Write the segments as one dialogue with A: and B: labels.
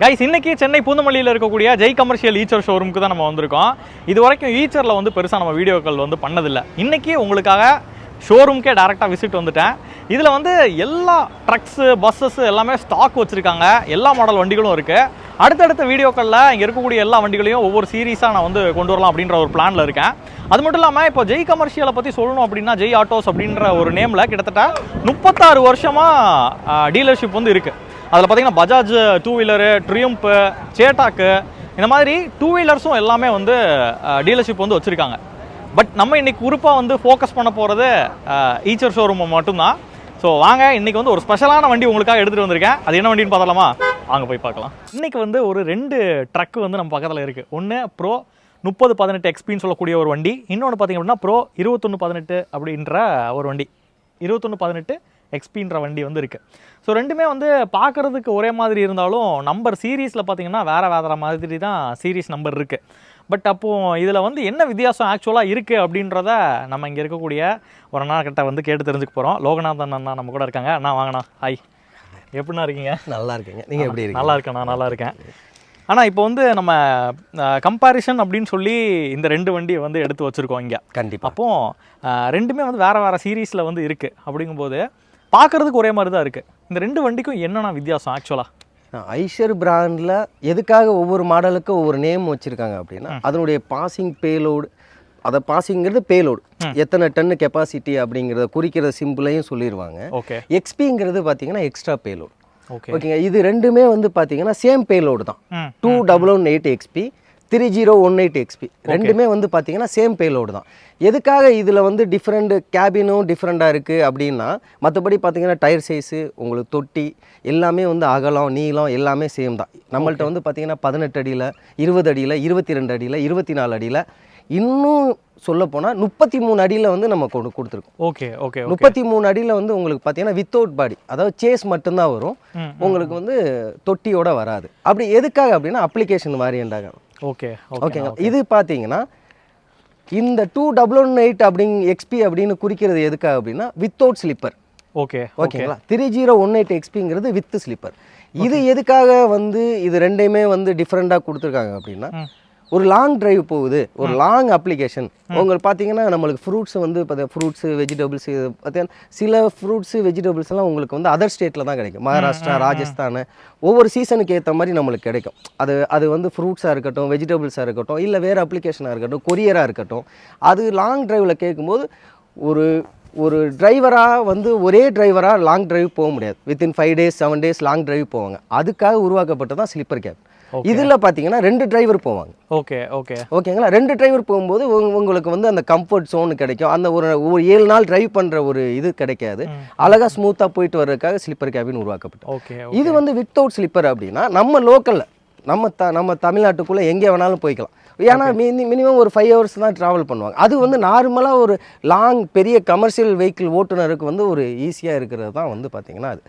A: Guys இன்னைக்கு சென்னை பூந்தமல்லியில் இருக்கக்கூடிய Jai commercial Eicher ஷோரூமுக்கு தான் நம்ம வந்திருக்கோம். இது வரைக்கும் ஈச்சரில் வந்து பெருசாக நம்ம வீடியோக்கள் வந்து பண்ணதில்லை. இன்றைக்கி உங்களுக்காக ஷோரூம்க்கே டேரெக்டாக விசிட் வந்துட்டேன். இதில் வந்து எல்லா ட்ரக்ஸு பஸ்ஸஸ் எல்லாமே ஸ்டாக் வச்சுருக்காங்க. எல்லா மாடல் வண்டிகளும் இருக்குது அடுத்தடுத்த வீடியோக்களில் இங்கே இருக்கக்கூடிய எல்லா வண்டிகளையும் ஒவ்வொரு சீரீஸாக நான் வந்து கொண்டு வரலாம் அப்படின்ற ஒரு பிளானில் இருக்கேன். அது மட்டும் இல்லாமல் இப்போ ஜெய் கமர்ஷியலை பற்றி சொல்லணும் அப்படின்னா ஜெய் ஆட்டோஸ் அப்படின்ற ஒரு நேமில் கிட்டத்தட்ட முப்பத்தாறு வருஷமாக டீலர்ஷிப் வந்து இருக்குது அதில் பார்த்தீங்கன்னா Bajaj two wheeler Triumph Chetak இந்த மாதிரி டூ வீலர்ஸும் எல்லாமே வந்து டீலர்ஷிப் வந்து வச்சுருக்காங்க. பட் நம்ம இன்னைக்கு குறிப்பாக வந்து ஃபோக்கஸ் பண்ண போகிறது ஈச்சர் ஷோரூம் மட்டும்தான். ஸோ வாங்க இன்னைக்கு வந்து ஒரு ஸ்பெஷலான வண்டி உங்களுக்காக எடுத்துகிட்டு வந்திருக்கேன். அது என்ன வண்டின்னு பார்த்தலாமா வாங்க போய் பார்க்கலாம். இன்றைக்கி வந்து ஒரு ரெண்டு ட்ரக் வந்து நம்ம பக்கத்தில் இருக்குது ஒன்று ப்ரோ முப்பது பதினெட்டு எக்ஸ்பின்னு சொல்லக்கூடிய ஒரு வண்டி. இன்னொன்று பார்த்தீங்க அப்படின்னா ப்ரோ இருபத்தொன்று பதினெட்டு அப்படின்ற ஒரு வண்டி. இருபத்தொன்று பதினெட்டு எக்ஸ்பின்ற வண்டி வந்து இருக்குது ஸோ ரெண்டுமே வந்து பார்க்குறதுக்கு ஒரே மாதிரி இருந்தாலும் நம்பர் சீரீஸில் பார்த்தீங்கன்னா வேறு வேறு மாதிரி தான் சீரீஸ் நம்பர் இருக்குது பட் அப்போது இதில் வந்து என்ன வித்தியாசம் ஆக்சுவலாக இருக்குது அப்படின்றத நம்ம இங்கே இருக்கக்கூடிய ஒரு அண்ணா கிட்ட வந்து கேட்டு தெரிஞ்சுக்க போகிறோம் லோகநாதன் அண்ணா நம்ம கூட இருக்காங்க. அண்ணா வாங்கண்ணா. ஹாய் எப்படிண்ணா இருக்கீங்க?
B: நல்லா இருக்கீங்க. நீங்க எப்படி இருக்கீங்க?
A: நல்லா இருக்கேன் நான் நல்லா இருக்கேன். ஆனால் இப்போ வந்து நம்ம கம்பாரிசன் அப்படின்னு சொல்லி இந்த ரெண்டு வண்டியை வந்து எடுத்து வச்சுருக்கோம் இங்கே.
B: கண்டிப்பா.
A: அப்போ அஹ், ரெண்டுமே வந்து வேற வேற சீரீஸில் வந்து இருக்கு. அப்படிங்கும்போது பார்க்கறதுக்கு ஒரே மாதிரி தான் இருக்கு. இந்த ரெண்டு வண்டிக்கும் என்னென்ன வித்தியாசம் ஆக்சுவலா
B: ஐஷர் பிராண்ட்ல எதுக்காக ஒவ்வொரு மாடலுக்கும் ஒவ்வொரு நேம் வச்சிருக்காங்க அப்படின்னா அதனுடைய பாசிங் பேலோடு அதை பாசிங்கிறது பேலோடு எத்தனை டன்னு கெப்பாசிட்டி அப்படிங்கிறத குறிக்கிற சிம்பிளையும் சொல்லிடுவாங்க
A: ஓகே
B: எக்ஸ்பிங்கிறது பார்த்தீங்கன்னா எக்ஸ்ட்ரா பேலோடு
A: ஓகே
B: ஓகேங்க இது ரெண்டுமே வந்து பார்த்தீங்கன்னா சேம் பேலோடு தான். Two double one eight XP three zero one eight XP ரெண்டுமே வந்து பார்த்தீங்கன்னா சேம் பேலோடு தான். எதுக்காக இதில் வந்து டிஃப்ரெண்ட் கேபினும் டிஃப்ரெண்ட்டாக இருக்குது அப்படின்னா மற்றபடி பார்த்தீங்கன்னா டயர் சைஸு உங்களுக்கு தொட்டி எல்லாமே வந்து அகலம் நீளம் எல்லாமே சேம் தான். நம்மள்ட்ட வந்து பார்த்தீங்கன்னா பதினெட்டு அடியில் இருபது அடியில் இருபத்தி ரெண்டு அடியில் இருபத்தி நாலு அடியில் இன்னும் சொல்லப்போனால் முப்பத்தி மூணு அடியில் வந்து நம்ம கொண்டு கொடுத்துருக்கோம்.
A: ஓகே ஓகே
B: முப்பத்தி மூணு அடியில் வந்து உங்களுக்கு பார்த்தீங்கன்னா வித்தவுட் பாடி அதாவது சேஸ் மட்டும்தான் வரும். உங்களுக்கு வந்து தொட்டியோட வராது. அப்படி எதுக்காக அப்படின்னா அப்ளிகேஷன் வேரியண்டாக
A: ஓகே ஓகே
B: ஓகேங்க. இது பார்த்தீங்கன்னா இந்த டூ டபுள் ஒன் எயிட் அப்படிங் எக்ஸ்பி அப்படின்னு குறிக்கிறது எதுக்காக அப்படின்னா வித்தவுட் ஸ்லிப்பர்
A: ஓகே
B: ஓகேங்களா? த்ரீ ஜீரோ ஒன் எயிட் எக்ஸ்பிங்கிறது வித் ஸ்லிப்பர் இது எதுக்காக வந்து இது ரெண்டையுமே வந்து டிஃப்ரெண்ட்டாக கொடுத்துருக்காங்க அப்படின்னா. ஒரு லாங் டிரைவ் போகுது. ஒரு லாங் அப்ளிகேஷன் உங்களுக்கு பார்த்தீங்கன்னா நம்மளுக்கு ஃப்ரூட்ஸ் வந்து இப்போ ஃப்ரூட்ஸு வெஜிடபிள்ஸ் பார்த்தீங்கன்னா சில ஃப்ரூட்ஸு வெஜிடபிள்ஸ் எல்லாம் உங்களுக்கு வந்து அதர் ஸ்டேட்டில் தான் கிடைக்கும். மகாராஷ்டிரா ராஜஸ்தான் ஒவ்வொரு சீசனுக்கு ஏற்ற மாதிரி நம்மளுக்கு கிடைக்கும். அது அது வந்து ஃப்ரூட்ஸாக இருக்கட்டும் வெஜிடபிள்ஸாக இருக்கட்டும் இல்லை வேறு அப்ளிகேஷனாக இருக்கட்டும் கொரியராக இருக்கட்டும். அது லாங் டிரைவில் கேட்கும்போது ஒரு ஒரு டிரைவராக வந்து ஒரே டிரைவராக லாங் டிரைவ் போக முடியாது. Within five days seven days long drive போவாங்க. அதுக்காக உருவாக்கப்பட்டது தான் ஸ்லிப்பர் கேப் இதில் பார்த்தீங்கன்னா ரெண்டு டிரைவர் போவாங்க.
A: ஓகே ஓகே
B: ஓகேங்களா ரெண்டு டிரைவர் போகும்போது உங்க- உங்களுக்கு வந்து அந்த கம்ஃபர்ட் zone கிடைக்கும். அந்த ஒரு ஒரு ஏழு நாள் டிரைவ் பண்ணுற ஒரு இது கிடைக்காது. அழகாக ஸ்மூத்தாக போயிட்டு வர்றதுக்காக ஸ்லிப்பர் கேபின் உருவாக்கப்பட்டது.
A: ஓகே
B: இது வந்து வித்தவுட் ஸ்லிப்பர் அப்படின்னா நம்ம லோக்கலில் நம்ம த நம்ம தமிழ்நாட்டுக்குள்ளே எங்கே வேணாலும் போய்க்கலாம். ஏன்னா மினி மினிமம் ஒரு ஃபைவ் ஹவர்ஸ் தான் ட்ராவல் பண்ணுவாங்க. அது வந்து நார்மலாக ஒரு லாங் பெரிய கமர்ஷியல் வெஹிக்கிள் ஓட்டுநருக்கு வந்து ஒரு ஈஸியாக இருக்கிறது தான் வந்து பார்த்தீங்கன்னா அது.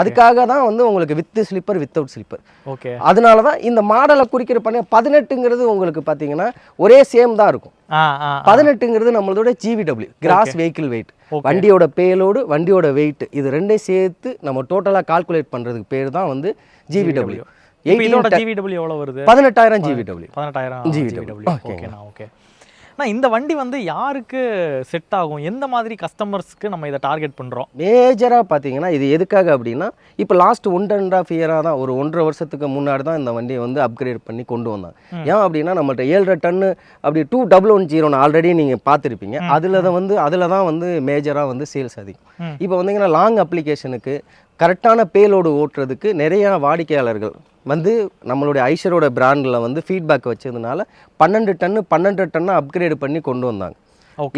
B: அதுக்காக தான் வந்து உங்களுக்கு with slipper without slipper
A: okay
B: அதனால தான் இந்த மாடலை குறிக்கிற பண்ண பதினெட்டுங்கிறது உங்களுக்கு பார்த்தீங்கன்னா ஒரே சேம் தான் இருக்கும். பதினெட்டுங்கிறது நம்மளோட ஜிவிடபிள்யூ கிராஸ் வெஹிக்கிள் வெயிட். வண்டியோட பேலோடு வண்டியோட வெயிட் இது ரெண்டையும் சேர்த்து நம்ம டோட்டலாக கால்குலேட் பண்ணுறதுக்கு பேர் தான் வந்து ஜிவிடபிள்யூ
A: இதோட ஜிவிடபிள்யூ எவ்வளோ வருது?
B: பதினெட்டாயிரம் ஜிவிடபிள்யூ
A: பதினெட்டாயிரம். ஜிவிடபிள்யூ ஓகேண்ணா ஓகே அண்ணா இந்த வண்டி வந்து யாருக்கு செட் ஆகும்? எந்த மாதிரி கஸ்டமர்ஸ்க்கு நம்ம இதை டார்கெட் பண்ணுறோம்
B: மேஜராக பார்த்தீங்கன்னா இது எதுக்காக அப்படின்னா இப்போ லாஸ்ட் ஒன் அண்ட் ஆஃப் இயராக தான் ஒரு ஒன்றரை வருஷத்துக்கு முன்னாடி தான் இந்த வண்டியை வந்து அப்கிரேட் பண்ணி கொண்டு வந்தாங்க ஏன் அப்படின்னா நம்மள்ட்ட ஏழரை டன்னு அப்படி டூ டபுள் ஒன் ஜீரோன்னு ஆல்ரெடி நீங்கள் பார்த்துருப்பீங்க. அதில் தான் வந்து அதில் தான் வந்து மேஜராக வந்து சேல்ஸ் அதிகம். இப்போ வந்தீங்கன்னா லாங் அப்ளிகேஷனுக்கு கரெக்டான பேலோடு ஓட்டுறதுக்கு நிறையா வாடிக்கையாளர்கள் வந்து நம்மளுடைய ஐஷரோட பிராண்டில் வந்து ஃபீட்பேக் வச்சதுனால பன்னெண்டு டன்னு பன்னெண்டு டன்னு அப்கிரேட் பண்ணி கொண்டு வந்தாங்க.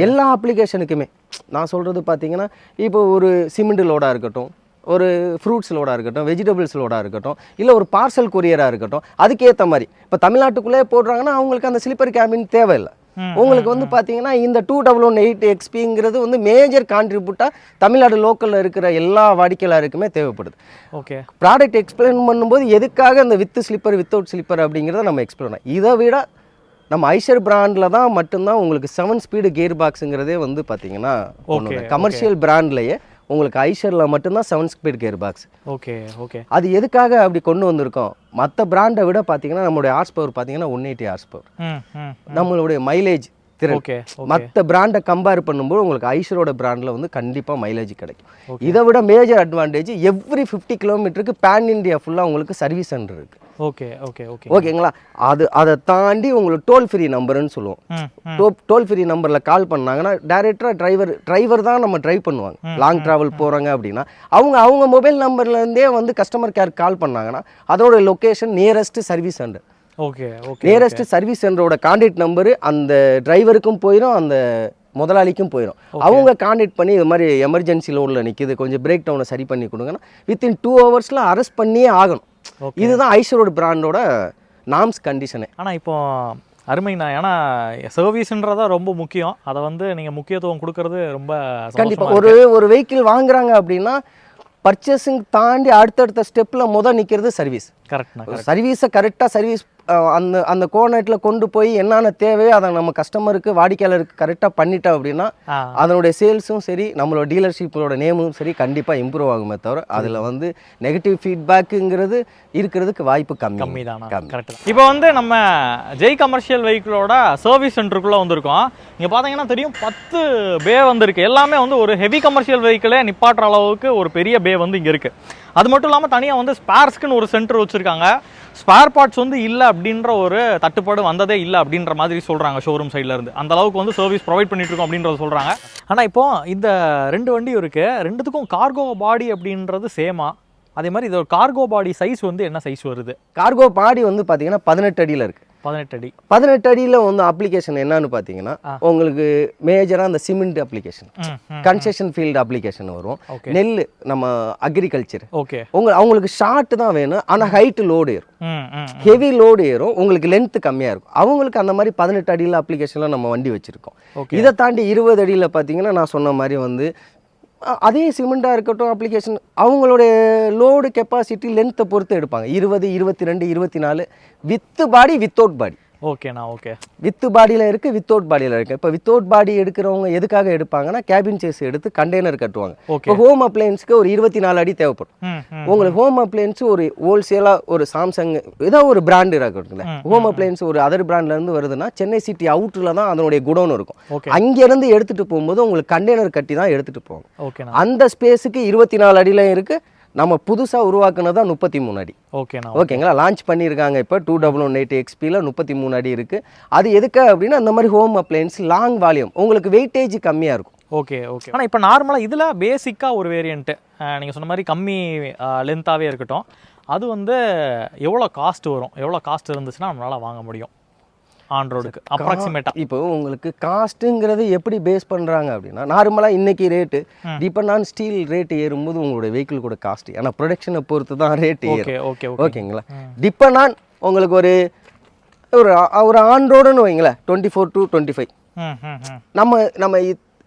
B: எல்லா அப்ளிகேஷனுக்குமே நான் சொல்கிறது பார்த்தீங்கன்னா இப்போ ஒரு சிமெண்ட் லோடாக இருக்கட்டும் ஒரு ஃப்ரூட்ஸ் லோடாக இருக்கட்டும் வெஜிடபிள்ஸ் லோடாக இருக்கட்டும் இல்லை ஒரு பார்சல் கொரியராக இருக்கட்டும் அதுக்கேற்ற மாதிரி. இப்போ தமிழ்நாட்டுக்குள்ளே போடுறாங்கன்னா அவங்களுக்கு அந்த ஸ்லீப்பர் கேபின் தேவையில்லை. உங்களுக்கு வந்து பார்த்தீங்கன்னா இந்த டூ டபுள் ஒன் எயிட் எக்ஸ்பிங்கிறது வந்து மேஜர் கான்ட்ரிபியூட்டாக தமிழ்நாடு லோக்கலில் இருக்கிற எல்லா வாடிக்கையாளருக்குமே தேவைப்படுது.
A: ஓகே.
B: ப்ராடக்ட் எக்ஸ்பிளைன் பண்ணும்போது எதுக்காக அந்த வித் ஸ்லிப்பர் வித்தவுட் ஸ்லிப்பர் அப்படிங்கிறத நம்ம எக்ஸ்பிளைன் பண்ணோம் இதை விட நம்ம ஐஷர் பிராண்டில் தான் மட்டும்தான் உங்களுக்கு செவன் ஸ்பீடு கியர் பாக்ஸுங்கிறதே வந்து பார்த்தீங்கன்னா கமர்ஷியல் பிராண்ட்லேயே உங்களுக்கு ஐஷரில் மட்டும்தான் seven speed gear box
A: okay okay.
B: அது எதுக்காக அப்படி கொண்டு வந்திருக்கோம்? மற்ற பிராண்டை விட பார்த்தீங்கன்னா நம்மளுடைய ஹார்ஸ் பவர் பார்த்தீங்கன்னா ஒன் எயிட்டி ஹார்ஸ் பவர் நம்மளுடைய மைலேஜ் திறன். மற்ற பிராண்டை கம்பேர் பண்ணும்போது உங்களுக்கு ஐஷரோட பிராண்டில் வந்து கண்டிப்பாக மைலேஜ் கிடைக்கும். இதை விட மேஜர் அட்வான்டேஜ் எவ்ரி ஃபிஃப்டி கிலோமீட்டருக்கு பேன் இந்தியா ஃபுல்லாக உங்களுக்கு சர்வீஸ் சென்டர் இருக்குது
A: ஓகே ஓகே ஓகே.
B: ஓகேங்களா? அது அதை தாண்டி உங்களுக்கு டோல் ஃப்ரீ நம்பர்னு சொல்லுவோம். டோ டோல் ஃப்ரீ நம்பரில் கால் பண்ணாங்கன்னா டேரெக்டாக டிரைவர் டிரைவர் தான் நம்ம ட்ரைவ் பண்ணுவாங்க. லாங் ட்ராவல் போகிறாங்க அப்படின்னா அவங்க அவங்க மொபைல் நம்பர்லேருந்தே வந்து கஸ்டமர் கேர் கால் பண்ணாங்கன்னா அதோட location nearest service centre
A: okay okay
B: nearest service சென்டரோட contact number அந்த டிரைவருக்கும் போயிடும் அந்த முதலாளிக்கும் போயிடும் அவங்க கான்டாக்ட் பண்ணி இது மாதிரி எமர்ஜென்சி லோனில் நிற்கிது கொஞ்சம் பிரேக் டவுனை சரி பண்ணி கொடுங்கன்னா வித்தின் டூ ஹவர்ஸில் அரெஸ்ட் பண்ணியே ஆகணும். இதுதான் ஐஷரோட பிராண்டோட நாம்ஸ் கண்டிஷனு
A: ஆனால் இப்போ அருமைண்ணா ஏன்னா சர்வீஸ்ன்றதா ரொம்ப முக்கியம். அதை வந்து நீங்கள் முக்கியத்துவம் கொடுக்கறது ரொம்ப
B: கண்டிப்பா. ஒரு ஒரு வெஹிக்கிள் வாங்குறாங்க அப்படின்னா பர்ச்சேசிங் தாண்டி அடுத்தடுத்த ஸ்டெப்பில் முத நிற்கிறது சர்வீஸ்
A: கரெக்ட்ண்ணா
B: சர்வீஸை கரெக்டாக சர்வீஸ் அந்த அந்த கோஆர்டினேட்டில் கொண்டு போய் என்னென்ன தேவையோ அதை நம்ம கஸ்டமருக்கு வாடிக்கையாளருக்கு கரெக்டாக பண்ணிட்டோம் அப்படின்னா அதனுடைய சேல்ஸும் சரி நம்மளோட டீலர்ஷிப்போட நேமும் சரி கண்டிப்பாக இம்ப்ரூவ் ஆகுமே தவிர அதில் வந்து நெகட்டிவ் ஃபீட்பேக்குங்கிறது இருக்கிறதுக்கு வாய்ப்பு கம்மி.
A: கம்மி. தானா. கரெக்ட் இப்போ வந்து நம்ம ஜெய் கமர்ஷியல் வெஹிக்கிளோட சர்வீஸ் சென்டருக்குள்ளே வந்திருக்கோம். இங்கே பார்த்தீங்கன்னா தெரியும் பத்து பே வந்திருக்கு. எல்லாமே வந்து ஒரு ஹெவி கமர்ஷியல் வெஹிக்கிளே நிப்பாட்டுற அளவுக்கு ஒரு பெரிய பே வந்து இங்கே இருக்குது அது மட்டும் இல்லாமல் தனியாக வந்து ஸ்பேர்ஸ்க்குன்னு ஒரு சென்டர் வச்சுருக்காங்க. ஸ்பேர் பார்ட்ஸ் வந்து இல்லை அப்படின்ற ஒரு தட்டுப்பாடு வந்ததே இல்லை அப்படின்ற மாதிரி சொல்கிறாங்க ஷோரூம் சைட்லேருந்து அந்த அளவுக்கு வந்து சர்வீஸ் ப்ரொவைட் பண்ணிட்டு இருக்கோம் அப்படின்றத சொல்கிறாங்க ஆனால் இப்போ இந்த ரெண்டு வண்டியும் இருக்குது ரெண்டுத்துக்கும் கார்கோ பாடி அப்படின்றது சேமா அதே மாதிரி இதோட கார்கோ பாடி சைஸ் வந்து என்ன சைஸ் வருது?
B: கார்கோ பாடி வந்து பார்த்தீங்கன்னா பதினெட்டு அடியில் இருக்குது
A: பதினெட்டு அடி.
B: பதினெட்டு அடியில் வந்து அப்ளிகேஷன் என்னன்னு பார்த்தீங்கன்னா உங்களுக்கு மேஜராக அந்த cement application construction field application வரும். நெல் நம்ம அக்ரிகல்ச்சர்
A: ஓகே
B: உங்க அவங்களுக்கு ஷார்ட் தான் வேணும் ஆனால் ஹைட் லோடு ஏறும். ஹெவி லோடு ஏறும் உங்களுக்கு லென்த் கம்மியாக இருக்கும். அவங்களுக்கு அந்த மாதிரி பதினெட்டு அடியில் அப்ளிகேஷனில் நம்ம வண்டி வச்சுருக்கோம். இதை தாண்டி இருபது அடியில் பார்த்தீங்கன்னா நான் சொன்ன மாதிரி வந்து அதே சிமெண்ட்டாக இருக்கட்டும் அப்ளிகேஷன் அவங்களுடைய லோடு கெப்பாசிட்டி லென்த்தை பொறுத்து எடுப்பாங்க. இருபது இருபத்தி ரெண்டு இருபத்தி நாலு வித்து பாடி வித்தவுட் பாடி
A: ஓகேண்ணா ஓகே.
B: வித்து பாடியில் இருக்குது வித்தவுட் பாடியில் இருக்குது இப்போ வித்தவுட் பாடி எடுக்கிறவங்க எதுக்காக எடுப்பாங்க கேபின் சேஸ் எடுத்து கண்டெய்னர் கட்டுவாங்க. இப்போ ஹோம் அப்ளையன்ஸ்க்கு ஒரு இருபத்தி நாலு அடி தேவைப்படும். உங்களுக்கு ஹோம் அப்ளையன்ஸ் ஒரு ஹோல்சேலாக ஒரு சாம்சங் ஏதோ ஒரு பிராண்டு இருக்கட்டுங்களேன் ஹோம் அப்ளையன்ஸ் ஒரு அதர் பிராண்ட்லேருந்து வருதுன்னா சென்னை சிட்டி அவுட்டில் தான் அதனுடைய குடோன் இருக்கும். அங்கேருந்து எடுத்துகிட்டு போகும்போது உங்களுக்கு கண்டெய்னர் கட்டி தான் எடுத்துகிட்டு போவாங்க அந்த ஸ்பேஸுக்கு இருபத்தி நாலு அடியிலையும் இருக்குது நம்ம புதுசாக உருவாக்குனது தான் முப்பத்தி மூணு அடி.
A: ஓகேண்ணா
B: ஓகேங்களா? லான்ச் பண்ணியிருக்காங்க இப்போ டூ டபுள் ஒன் எயிட் எக்ஸ்பியில் முப்பத்தி மூணு அடி இருக்குது அது எதுக்கு அப்படின்னா அந்த மாதிரி ஹோம் அப்ளையன்ஸ் லாங் வால்யூம் உங்களுக்கு வெயிட்டேஜ் கம்மியாக இருக்கும்.
A: ஓகே ஓகே ஆனால் இப்போ நார்மலாக இதில் பேசிக்காக ஒரு வேரியண்ட்டு நீங்கள் சொன்ன மாதிரி கம்மி லென்த்தாகவே இருக்கட்டும். அது வந்து எவ்வளோ காஸ்ட் வரும்? எவ்வளோ காஸ்ட் இருந்துச்சுன்னா நம்மளால் வாங்க முடியும். ஆன் ரோடுக்கு அப்ராக்சிமேட்டாக
B: இப்போ உங்களுக்கு காஸ்ட்டுங்கிறது எப்படி பேஸ் பண்ணுறாங்க அப்படின்னா நார்மலாக இன்னைக்கு rate depend on steel rate ஏறும்போது உங்களோட வெஹிக்கிள் கூட காஸ்ட் ஏன்னா ப்ரொடக்ஷனை பொறுத்து தான் ரேட் ஏறும்.
A: ஓகே ஓகே ஓகே
B: ஓகேங்களா டிபெண்ட் ஆன் உங்களுக்கு ஒரு ஒரு ஒரு ஆன் ரோடுன்னு வைங்களேன் twenty four to twenty five நம்ம நம்ம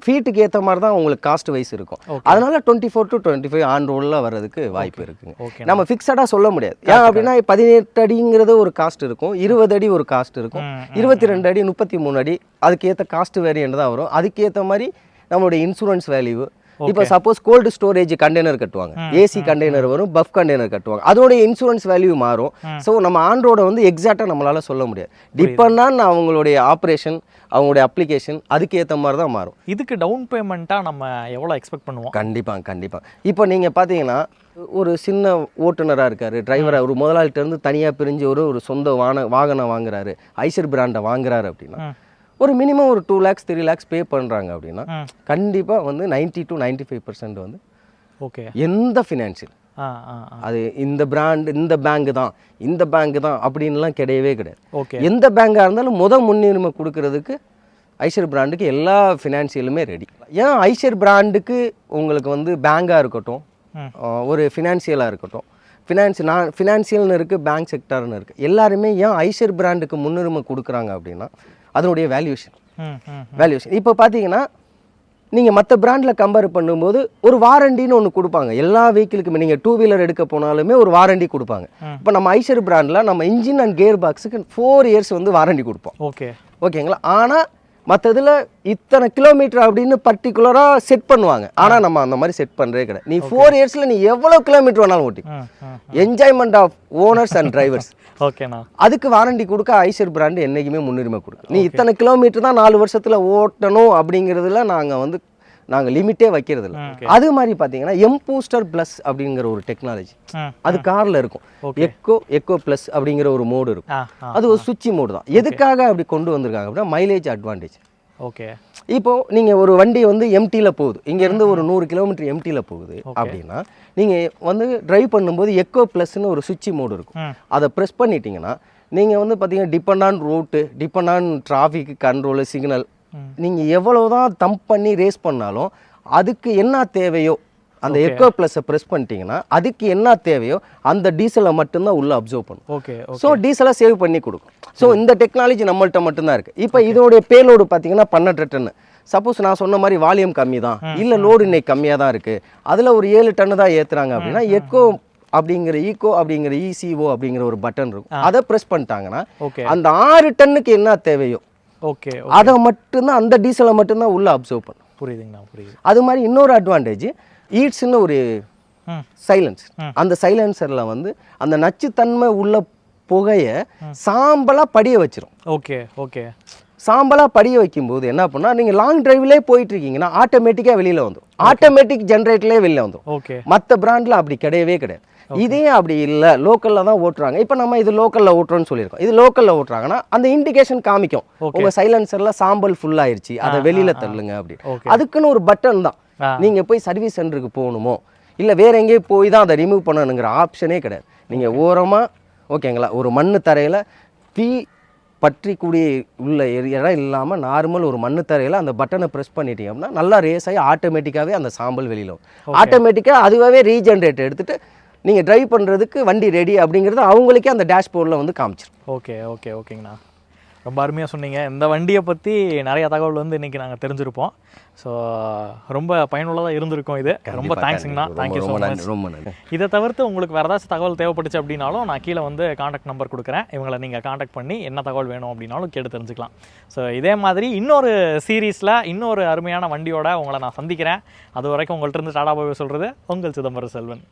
B: ஃபீட்டுக்கு ஏற்ற மாதிரி தான் உங்களுக்கு காஸ்ட் வைஸ் இருக்கும். அதனால twenty four to twenty five on ரோடில் வர்றதுக்கு வாய்ப்பு இருக்குங்க. நம்ம ஃபிக்ஸடாக சொல்ல முடியாது. ஏன் அப்படின்னா பதினெட்டு அடிங்கிறது ஒரு காஸ்ட் இருக்கும். இருபது அடி ஒரு காஸ்ட் இருக்கும்.
A: ம்,
B: இருபத்தி ரெண்டு அடி முப்பத்தி மூணு அடி அதுக்கேற்ற காஸ்ட் வேரியன்ட் தான் வரும். அதுக்கேற்ற மாதிரி நம்மளுடைய இன்சூரன்ஸ் வேல்யூ இப்போ சப்போஸ் கோல்டு ஸ்டோரேஜ் கண்டெய்னர் கட்டுவாங்க. ஏசி கண்டெய்னர் வரும் பஃப் கண்டெய்னர் கட்டுவாங்க. அதோடைய இன்சூரன்ஸ் வேல்யூ மாறும். ஸோ நம்ம ஆன் ரோடை வந்து எக்ஸாக்டாக நம்மளால சொல்ல முடியாது. டிபெண்ட் ஆன் அவங்களுடைய ஆப்ரேஷன் அவங்களுடைய அப்ளிகேஷன் அதுக்கேற்ற மாதிரி தான் மாறும்.
A: இதுக்கு டவுன் பேமெண்ட்டாக நம்ம எவ்வளோ எக்ஸ்பெக்ட் பண்ணுவோம்?
B: கண்டிப்பாக கண்டிப்பாக இப்போ நீங்கள் பார்த்தீங்கன்னா ஒரு சின்ன ஓட்டுநராக இருக்கார் டிரைவராக ஒரு முதலாளிட்ட இருந்து தனியாக பிரிஞ்சு ஒரு ஒரு சொந்த வான வாகனம் வாங்குறாரு ஐசர் பிராண்டை வாங்குறாரு அப்படின்னா. ஒரு மினிமம் ஒரு two lakhs three lakhs pay பண்ணுறாங்க அப்படின்னா கண்டிப்பாக வந்து 90 டு 95% ஃபைவ் பர்சன்ட் வந்து
A: ஓகே.
B: எந்த ஃபினான்ஷியல் அது இந்த பிராண்ட் இந்த பேங்க் தான் இந்த பேங்க் தான் அப்படின்லாம் கிடையவே கிடையாது.
A: ஓகே.
B: எந்த பேங்காக இருந்தாலும் முத முன்னுரிமை கொடுக்கறதுக்கு ஐஷர் பிராண்டுக்கு எல்லா ஃபினான்ஷியலுமே ரெடி ஏன் ஐஷர் பிராண்டுக்கு உங்களுக்கு வந்து பேங்காக இருக்கட்டும் ஒரு ஃபினான்ஷியலாக இருக்கட்டும் ஃபினான்ஸ் நான் ஃபினான்ஷியல்னு இருக்குது பேங்க் செக்டார்னு இருக்குது எல்லாருமே ஏன் ஐஷர் பிராண்டுக்கு முன்னுரிமை கொடுக்குறாங்க அப்படின்னா அதனுடைய வேல்யூஷன் வேல்யூஷன் இப்போ பார்த்தீங்கன்னா நீங்கள் மற்ற பிராண்டில் கம்பேர் பண்ணும்போது ஒரு வாரண்டின்னு ஒன்று கொடுப்பாங்க. எல்லா வெஹிக்கிளுக்குமே நீங்கள் டூ வீலர் எடுக்க போனாலுமே ஒரு வாரண்டி கொடுப்பாங்க. இப்போ நம்ம ஐஷர் பிராண்டில் நம்ம இன்ஜின் அண்ட் கியர் பாக்ஸுக்கு ஃபோர் இயர்ஸ் வந்து வாரண்டி கொடுப்போம்.
A: ஓகே.
B: ஓகேங்களா? ஆனால் மற்றதுல இத்தனை கிலோமீட்டர் அப்படின்னு பர்டிகுலராக செட் பண்ணுவாங்க. ஆனால் நம்ம அந்த மாதிரி செட் பண்ணுறதே கிடையாது. நீ ஃபோர் இயர்ஸில் நீ எவ்வளோ கிலோமீட்டர் வேணாலும் ஓட்டி. Enjoyment of owners and drivers
A: ஓகேண்ணா
B: அதுக்கு வாரண்டி கொடுக்க ஐஷர் பிராண்டு என்னைக்குமே முன்னுரிமை கொடுக்கும். நீ இத்தனை கிலோமீட்டர் தான் நாலு வருஷத்துல ஓட்டணும் அப்படிங்கிறதுல நாங்க வந்து நாங்க லிமிட்டே வைக்கிறது இல்ல
A: ம், okay.
B: அது மாதிரி பாத்தீங்கன்னா எம்பூஸ்டர் ப்ளஸ் அப்படிங்கிற ஒரு டெக்னாலஜி அது கார்ல இருக்கும். எக்கோ எக்கோ ப்ளஸ் அப்படிங்கிற ஒரு மோடு இருக்கும். அது ஒரு சுவிட்ச் மோடு தான். எதுக்காக அப்படி கொண்டு வந்திருக்காங்க அப்படின்னா மைலேஜ் அட்வான்டேஜ்
A: ஓகே
B: இப்போ நீங்க ஒரு வண்டி வந்து எம்டியில் போகுது. இங்க இருந்து ஒரு நூறு கிலோமீட்டர் எம்டியில் போகுது அப்படின்னா நீங்க வந்து டிரைவ் பண்ணும்போது எக்கோ ப்ளஸ்னு ஒரு சுவிட்ச் மோடு இருக்கும். அதை ப்ரெஸ் பண்ணிட்டீங்கன்னா நீங்கள் வந்து பார்த்தீங்கன்னா depend on route depend on traffic control signal. நீங்கள் எவ்வளோ தான் தம்ப் பண்ணி ரேஸ் பண்ணாலும் அதுக்கு என்ன தேவையோ அந்த எக்கோ ப்ளஸை ப்ரெஸ் பண்ணிட்டீங்கன்னா அதுக்கு என்ன தேவையோ அந்த டீசலை மட்டும்தான் உள்ளே அப்சர்வ் பண்ணும்.
A: ஓகே
B: ஸோ டீசலை சேவ் பண்ணி கொடுக்கும். ஸோ இந்த டெக்னாலஜி நம்மள்ட்ட மட்டும்தான் இருக்குது இப்போ இதோடைய பேலோடு பார்த்தீங்கன்னா பன்னெண்டு டன்னு சப்போஸ் நான் சொன்ன மாதிரி வால்யூம் கம்மி தான் இல்லை லோடு இன்னைக்கு கம்மியாக தான் இருக்குது அதில் ஒரு ஏழு டன்னு தான் ஏற்றுறாங்க அப்படின்னா எக்கோ அப்படிங்கிற ஈகோ அப்படிங்கிற இசிஓ அப்படிங்கிற ஒரு பட்டன் இருக்கும். அதை ப்ரெஸ் பண்ணிட்டாங்கன்னா அந்த ஆறு டன்னுக்கு என்ன தேவையோ
A: ஓகே
B: அதை மட்டும்தான் அந்த டீசலை மட்டும்தான் உள்ளே அப்சர்வ் பண்ணும்.
A: புரியுதுங்கண்ணா புரியுது.
B: அது மாதிரி இன்னொரு அட்வான்டேஜ் ஈட்ஸ்னு ஒரு சைலன்ஸ். அந்த சைலன்சரில் வந்து அந்த நச்சுத்தன்மை உள்ள புகையை சாம்பலாக படிய வச்சிரும்.
A: Okay okay.
B: சாம்பலாக படிய வைக்கும்போது என்ன பண்ணால் நீங்கள் லாங் டிரைவ்லேயே போயிட்டு இருக்கீங்கன்னா ஆட்டோமேட்டிக்காக வெளியில் வந்துடும் ஆட்டோமேட்டிக் ஜென்ரேட்டர்லேயே வெளியில் வந்துடும்
A: ஓகே.
B: மற்ற பிராண்டில் அப்படி கிடையவே கிடையாது. இதே அப்படி இல்லை. லோக்கலில் தான் ஓட்டுறாங்க. இப்போ நம்ம இது லோக்கலில் ஓட்டுறோம்னு சொல்லியிருக்கோம். இது லோக்கலில் ஓட்டுறாங்கன்னா அந்த இண்டிகேஷன் காமிக்கும். உங்கள் சைலன்சரில் சாம்பல் ஆயிருச்சு. அதை வெளியில் தள்ளுங்க அப்படி.
A: Okay.
B: அதுக்குன்னு ஒரு பட்டன் தான். நீங்கள் போய் சர்வீஸ் சென்டருக்கு போகணுமோ இல்லை வேற எங்கேயும் போய் தான் அதை ரிமூவ் பண்ணணுங்கிற ஆப்ஷனே கிடையாது. நீங்கள் ஓரமாக ஓகேங்களா ஒரு மண்ணு தரையில் தீ பற்றிக்கூடிய உள்ள இடம் இல்லாமல் நார்மல் ஒரு மண்ணு தரையில் அந்த பட்டனை ப்ரெஸ் பண்ணிட்டீங்க அப்படின்னா நல்லா ரேஸ் ஆகி ஆட்டோமேட்டிக்காகவே அந்த சாம்பல் வெளியில் ஆட்டோமேட்டிக்காக அதுவாகவே ரீஜென்ரேட் எடுத்துட்டு நீங்கள் டிரைவ் பண்ணுறதுக்கு வண்டி ரெடி அப்படிங்கிறது அவங்களுக்கே அந்த டேஷ்போர்டில் வந்து காமிச்சிரும்.
A: ஓகே ஓகே ஓகேங்கண்ணா. ரொம்ப அருமையாக சொன்னீங்க. இந்த வண்டியை பற்றி நிறைய தகவல் வந்து இன்றைக்கி நாங்கள் தெரிஞ்சிருப்போம். ஸோ ரொம்ப பயனுள்ளதாக இருந்திருக்கும் இது. ரொம்ப தேங்க்ஸுங்கண்ணா தேங்க்யூ ஸோ மச்
B: ரொம்ப
A: இதை தவிர்த்து உங்களுக்கு வேறு ஏதாச்சும் தகவல் தேவைப்பட்டுச்சு அப்படின்னாலும் நான் கீழே வந்து காண்டாக்ட் நம்பர் கொடுக்குறேன். இவங்களை நீங்கள் காண்டாக்ட் பண்ணி என்ன தகவல் வேணும் அப்படின்னாலும் கேட்டு தெரிஞ்சுக்கலாம். ஸோ இதே மாதிரி இன்னொரு சீரீஸில் இன்னொரு அருமையான வண்டியோட உங்களை நான் சந்திக்கிறேன். அது வரைக்கும் உங்கள்கிட்ட இருந்து டாடா பாய் சொல்கிறது உங்கள் சிதம்பரம் செல்வன்.